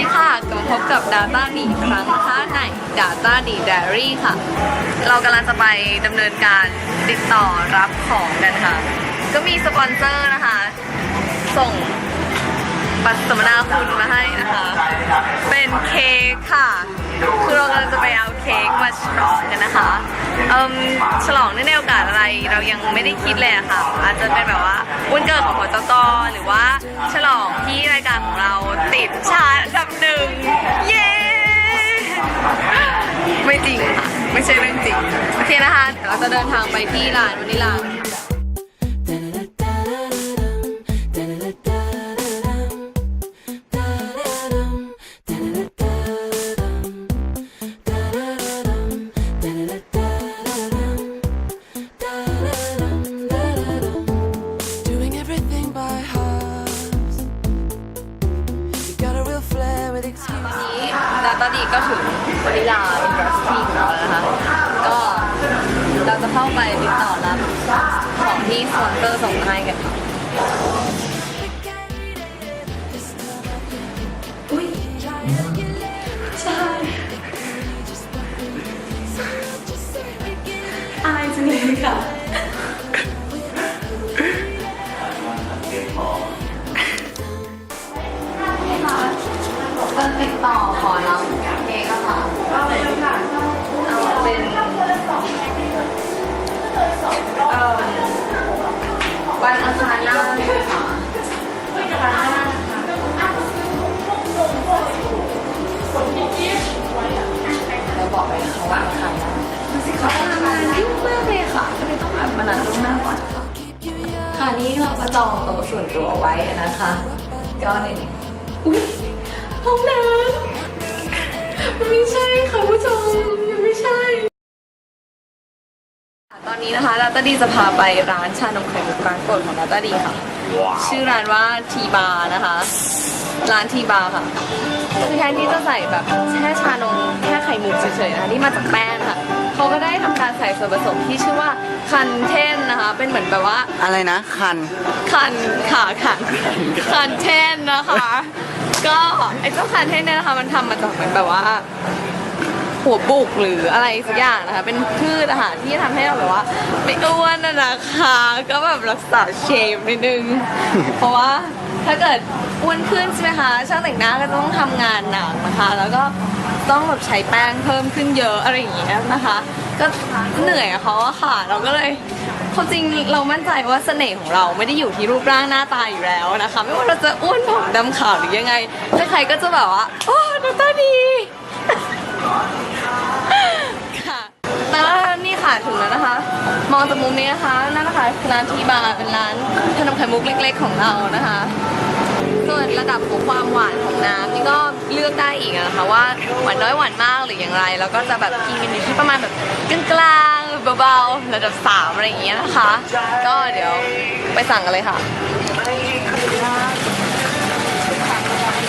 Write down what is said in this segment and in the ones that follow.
ดีค่ะกลับพบกับ Data ดีอีครั้งนะคะใน Data ดี Diary ค่ะ เรากำลังจะไปดำเนินการติดต่อรับของกันค่ะ ก็มีสปอนเซอร์นะคะ ส่งบัตรสัมมนาคุณมาให้นะคะ เป็นเค้กค่ะ คือเรากำลังจะไปเอาเค้กมาฉลองกันนะคะเอิมฉลองในโอกาสอะไรเรายังไม่ได้คิดเลยอะค่ะ อาจจะเป็นแบบว่าวันเกิดของพจกหรือว่าฉลองที่รายการของเราติดชาร์ตอันดับหนึ่งเย้ไม่จริงค่ะไม่ใช่เรื่องจริงโอเคนะคะเดี๋ยวเราจะเดินทางไปที่ร้านวานิลา but excuse. วันนี้ดาตาดีก็ถึงวนิลาอินดัสทรีของเราแล้วนะคะ ก็เราจะเข้าไปติดต่อรับของที่สปอนเซอร์ส่งมาให้กันค่ะอายจังเลยค่ะ ต่อขอรับเค้กอะค่ะเอาเป็นเอ่อวันอังคารหน้าค่ะวันอังคารหน้าเราบอกไปนะว่าอังคารหน้าดูสิคะทำงานยุ่งมากเลยค่ะก็เลยต้องแบบมานัดล่วงหน้าก่อนค่ะค่ะนี้เราก็จองโต๊ะส่วนตัวไว้นะคะก็ในนี้อุ้ย ห้องน้ำมันไม่ใช่ค่ะผู้ชมยังไม่ใช่ ตอนนี้นะคะดาต้าดีจะพาไปร้านชานมไข่มุกร้านโปรดของดาต้าดีค่ะ ชื่อร้านว่าทีบาร์นะคะ ร้านทีบาร์ค่ะคือแทนที่จะใส่แบบแช่ชานมแค่ไข่มุกเฉยๆนะคะที่มาจากแป้งค่ะ เขาก็ได้ทำการใส่ส่วนผสมที่ชื่อว่าคันเทนนะคะ เป็นเหมือนแบบว่า อะไรนะ คัน คันขาขันคันเทนนะคะ ก็ไอ้เจ้าคันเทนเนี่ยนะคะมันทำมาจากเหมือนแบบว่า หัวบุกหรืออะไรสักอย่างนะคะ เป็นพืชอาหารที่ทำให้เราแบบว่า ไม่อ้วนนะนะคะ ก็แบบรักษาเชฟนิดนึง เพราะว่าถ้าเกิดอ้วนขึ้นใช่ไหมคะช่างแต่งหน้าก็ต้องทำงานหนักนะคะ แล้วก็ ต้องแบบใช้แป้งเพิ่มขึ้นเยอะอะไรอย่างเงี้ยนะคะ ก็เหนื่อยกับเขาอะค่ะ เราก็เลยความจริงเรามั่นใจว่าเสน่ห์ของเราไม่ได้อยู่ที่รูปร่างหน้าตาอยู่แล้วนะคะ ไม่ว่าเราจะอ้วนผอมดำขาวหรือยังไงใครๆก็จะแบบว่าโอ้หน้าตาดีค่ะแล้วนี่ค่ะถึงแล้วนะคะ มองจากมุมนี้นะคะนั่นนะคะร้านทีบาร์เป็นร้านขนมไข่มุกเล็ก ๆ ของเรานะคะ ระดับของความหวานของน้ำนี่ก็เลือกได้อีกนะคะว่าหวานน้อยหวานมากหรืออย่างไร แล้วก็จะแบบกินกันอยู่ที่ประมาณแบบกลางๆเบาๆระดับสามอะไรอย่างเงี้ยนะคะ ก็เดี๋ยวไปสั่งกันเลยค่ะ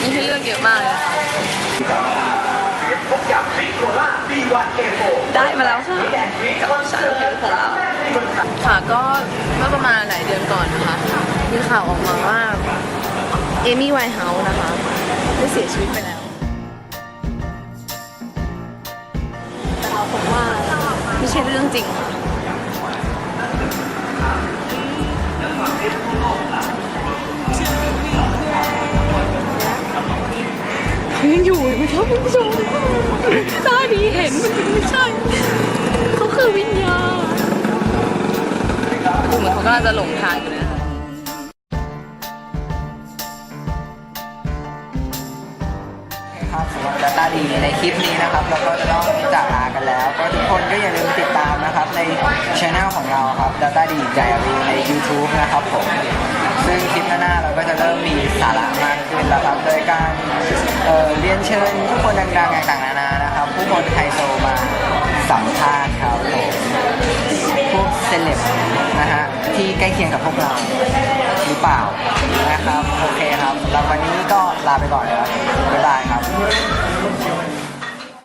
มีให้เลือกเยอะมากเลยได้มาแล้วค่ะกับชาลูกของเราค่ะก็เมื่อประมาณหลายเดือนก่อนนะคะมีข่าวออกมาว่า เอมี่ไวท์เฮาส์นะคะได้เสียชีวิตไปแล้ว แต่เราพบว่าไม่ใช่เรื่องจริงค่ะยังอยู่ไหมครับคุณผู้ชมตาดีเห็นมันไม่ใช่เขาคือวิญญาณเหมือนเขาก็จะหลงทางอยู่เลย คะครับสำหรับ Data ดีในคลิปนี้นะครับเราก็จะต้องจากลากันแล้ว ก็ทุกคนก็อย่าลืมติดตามนะครับในช anel ของเราครับ Data ดี Diary ใน YouTube นะครับผมซึ่งคลิปหน้าเราก็จะเริ่มมีสาระมากขึ้นแล้วครับโดยการเเรียนเชิญผู้คนดังๆต่างๆนานานะครับ ผู้คนไฮโซมาสัมภาษณ์ครับผมพวกเซเลบนะฮะที่ใกล้เคียงกับพวกเรา รือเปล่านะครับ โอเคครับแล้ววันนี้ก็ลาไปก่อนนะครับบ๊ายบายครับ